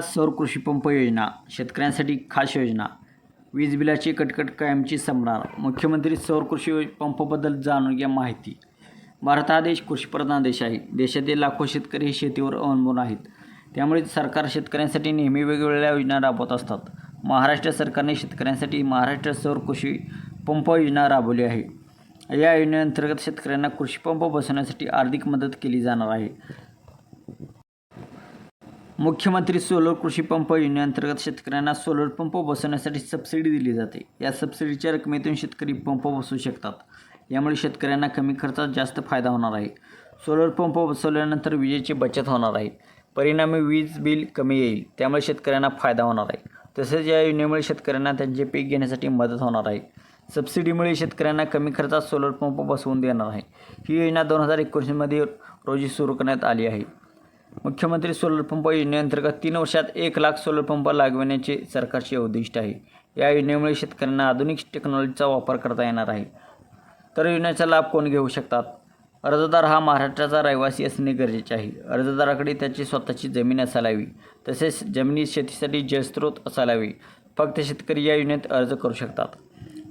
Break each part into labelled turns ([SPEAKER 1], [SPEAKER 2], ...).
[SPEAKER 1] सौर कृषी पंप योजना शेतकऱ्यांसाठी खास योजना वीज बिलाची कटकट कायमची संपणार मुख्यमंत्री सौर कृषी पंपबद्दल जाणून घ्या माहिती. भारत हा देश कृषीप्रधान देश आहे. देशातील लाखो शेतकरी हे शेतीवर अवलंबून आहेत. त्यामुळे सरकार शेतकऱ्यांसाठी नेहमी वेगवेगळ्या योजना राबवत असतात. महाराष्ट्र सरकारने शेतकऱ्यांसाठी महाराष्ट्र सौर कृषी पंप योजना राबवली आहे. या योजनेअंतर्गत शेतकऱ्यांना कृषीपंप बसवण्यासाठी आर्थिक मदत केली जाणार आहे. मुख्यमंत्री सोलर कृषी पंप योजनेअंतर्गत शेतकऱ्यांना सोलर पंप बसवण्यासाठी सबसिडी दिली जाते. या सबसिडीच्या रकमेतून शेतकरी पंप बसवू शकतात. यामुळे शेतकऱ्यांना कमी खर्चात जास्त फायदा होणार आहे. सोलर पंप बसवल्यानंतर विजेची बचत होणार आहे. परिणामी वीज बिल कमी येईल. त्यामुळे शेतकऱ्यांना फायदा होणार आहे. तसेच या योजनेमुळे शेतकऱ्यांना त्यांचे पीक घेण्यासाठी मदत होणार आहे. सबसिडीमुळे शेतकऱ्यांना कमी खर्चात सोलर पंप बसवून देणार आहे. ही योजना दोन हजार एकोणीसमध्ये रोजी सुरू करण्यात आली आहे. मुख्यमंत्री सोलर पंप योजनेअंतर्गत तीन वर्षात एक लाख सोलर पंप लागवण्याचे सरकारचे उद्दिष्ट आहे. या योजनेमुळे शेतकऱ्यांना आधुनिक टेक्नॉलॉजीचा वापर करता येणार आहे. तर योजनेचा लाभ कोण घेऊ शकतात? अर्जदार हा महाराष्ट्राचा रहिवासी असणे गरजेचे आहे. अर्जदाराकडे त्याची स्वतःची जमीन असायला हवी तसेच जमिनीत शेतीसाठी जलस्रोत असायला हवी फक्त शेतकरी या योजनेत अर्ज करू शकतात.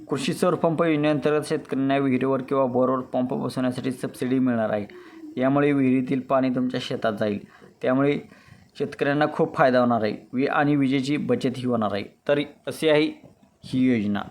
[SPEAKER 1] कृषी सौर पंप योजनेअंतर्गत शेतकऱ्यांना विहिरीवर किंवा बोरवर पंप बसवण्यासाठी सबसिडी मिळणार आहे. यामुळे विहिरीतील पाणी तुमच्या शेतात जाईल. त्यामुळे शेतकऱ्यांना खूप फायदा होणार आहे. वी आणि विजेची बचतही होणार आहे. तर अशी आहे ही योजना.